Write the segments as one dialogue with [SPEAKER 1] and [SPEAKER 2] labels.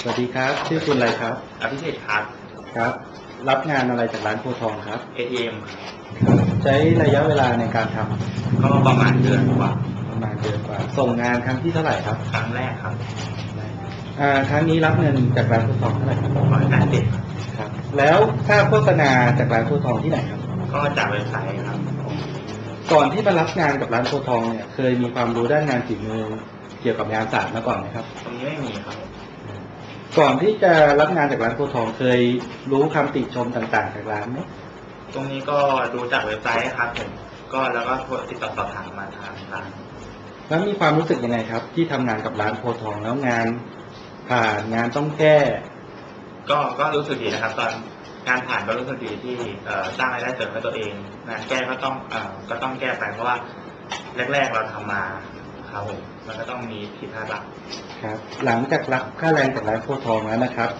[SPEAKER 1] สวัสดีครับ ชื่อคุณอะไรครับ
[SPEAKER 2] อภิเษกครับ
[SPEAKER 1] ครับ รับงานอะไรจากร้านโพธิ์ทองครับ
[SPEAKER 2] ATM
[SPEAKER 1] ใช้ระยะเวลาในการทำ
[SPEAKER 2] ก็ประมาณเดือนกว่า
[SPEAKER 1] ประมาณเดือนกว่า ส่งงานครั้งที่เท่าไหร่ครับ
[SPEAKER 2] ครั้งแรกครับ
[SPEAKER 1] อ่าครั้งนี้รับเงินจากร้านโพธิ์ทองเท่าไหร่ครับ
[SPEAKER 2] ร้อยแปดสิบ
[SPEAKER 1] ครับ แล้วค่าโฆษณาจากร้านโพธิ์ทองที่ไหนครับ
[SPEAKER 2] ก็จากเว็บไซต์ครับ
[SPEAKER 1] ก่อนที่มารับงานกับร้านโพธิ์ทองเนี่ย เคยมีความรู้ด้านงานฝีมือเกี่ยวกับงานศาสตร์มาก่อนไหมครับ
[SPEAKER 2] ตรงนี้ไม่มีครับ
[SPEAKER 1] ก่อนที่จะรับงานจากร้านโพธิ์ทองเคยรู้คำติชมต่างๆ จากร้านไหม
[SPEAKER 2] ตรงนี้ก็ดูจากเว็บไซต์ครับผม ก็แล้วก็โทรติดต่อสอบถามมาทางร้าน
[SPEAKER 1] แล้วมีความรู้สึกยังไงครับ ที่ทำงานกับร้านโพธิ์ทองแล้วงานผ่านงานต้องแก้
[SPEAKER 2] ก็ก็รู้สึกดีนะครับ ตอนงานผ่านก็รู้สึกดีที่เอ่อสร้างรายได้เสริมให้ตัวเองงานแก้ก็ต้องเอ่อก็ต้องแก้ไปเพราะว่าแรกๆเราทำมา ครับผมมันก็ต้องมีผิดพลาดบ้าง
[SPEAKER 1] ครับ หลังจากรับค่าแรงจากร้านโพธิ์ทองแล้วนะครับ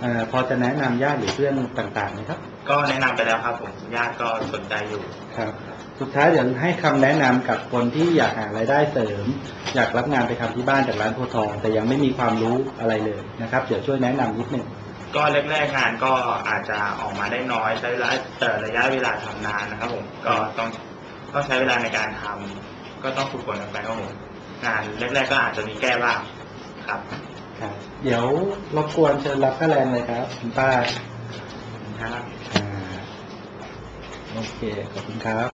[SPEAKER 1] เออพอจะแนะนำญาติหรือเพื่อนต่างๆไหมครับ
[SPEAKER 2] ก็แนะนำไปแล้วครับผมญาติก็สนใจอยู่
[SPEAKER 1] ครับ สุดท้ายเดี๋ยวให้คำแนะนำกับคนที่อยากหารายได้เสริม อยากรับงานไปทำที่บ้านจากร้านโพธิ์ทอง แต่ยังไม่มีความรู้อะไรเลยนะครับเดี๋ยวช่วยแนะนำนิดหนึ่ง
[SPEAKER 2] ก็แรกๆงานก็อาจจะออกมาได้น้อยใช้เวลาแต่ระยะเวลาทำนานนะครับผมก็ต้องต้องใช้เวลาในการทำก็ต้องฝึกฝนกันไปครับผม งานแรกๆก็อาจจะมีแก้บ้างครับ
[SPEAKER 1] ครับ เดี๋ยวรบกวนเชิญรับค่าแรงเลยครับคุณป้า
[SPEAKER 2] นะครับ
[SPEAKER 1] อ่าโอเคขอบคุณครับ